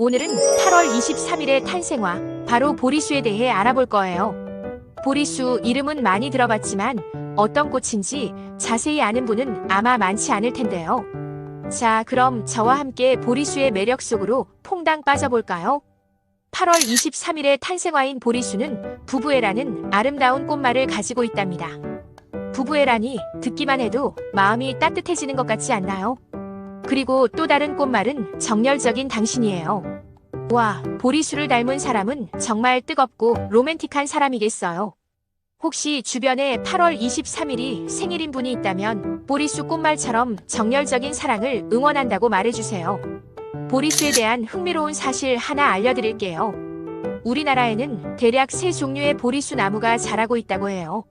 오늘은 8월 23일의 탄생화, 바로 보리수에 대해 알아볼 거예요. 보리수 이름은 많이 들어봤지만 어떤 꽃인지 자세히 아는 분은 아마 많지 않을 텐데요. 자, 그럼 저와 함께 보리수의 매력 속으로 퐁당 빠져볼까요? 8월 23일의 탄생화인 보리수는 부부애라는 아름다운 꽃말을 가지고 있답니다. 부부애라니 듣기만 해도 마음이 따뜻해지는 것 같지 않나요? 그리고 또 다른 꽃말은 정열적인 당신이에요. 와, 보리수를 닮은 사람은 정말 뜨겁고 로맨틱한 사람이겠어요. 혹시 주변에 8월 23일이 생일인 분이 있다면 보리수 꽃말처럼 정열적인 사랑을 응원한다고 말해주세요. 보리수에 대한 흥미로운 사실 하나 알려드릴게요. 우리나라에는 대략 세 종류의 보리수 나무가 자라고 있다고 해요.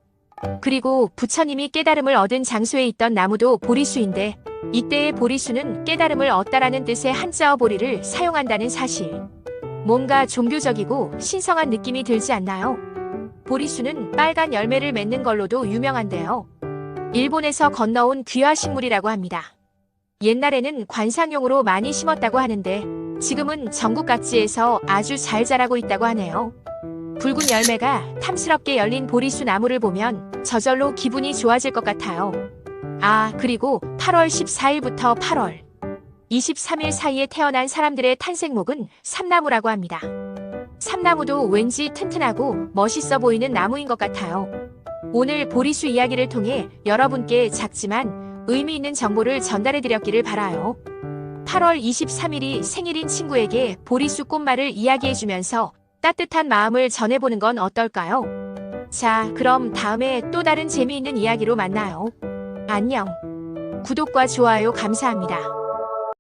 그리고 부처님이 깨달음을 얻은 장소에 있던 나무도 보리수인데 이때의 보리수는 깨달음을 얻다라는 뜻의 한자어 보리를 사용한다는 사실. 뭔가 종교적이고 신성한 느낌이 들지 않나요? 보리수는 빨간 열매를 맺는 걸로도 유명한데요. 일본에서 건너온 귀화 식물이라고 합니다. 옛날에는 관상용으로 많이 심었다고 하는데 지금은 전국 각지에서 아주 잘 자라고 있다고 하네요. 붉은 열매가 탐스럽게 열린 보리수 나무를 보면 저절로 기분이 좋아질 것 같아요. 아, 그리고 8월 14일부터 8월 23일 사이에 태어난 사람들의 탄생목은 삼나무라고 합니다. 삼나무도 왠지 튼튼하고 멋있어 보이는 나무인 것 같아요. 오늘 보리수 이야기를 통해 여러분께 작지만 의미 있는 정보를 전달해 드렸기를 바라요. 8월 23일이 생일인 친구에게 보리수 꽃말을 이야기해 주면서 따뜻한 마음을 전해보는 건 어떨까요? 자, 그럼 다음에 또 다른 재미있는 이야기로 만나요. 안녕. 구독과 좋아요 감사합니다.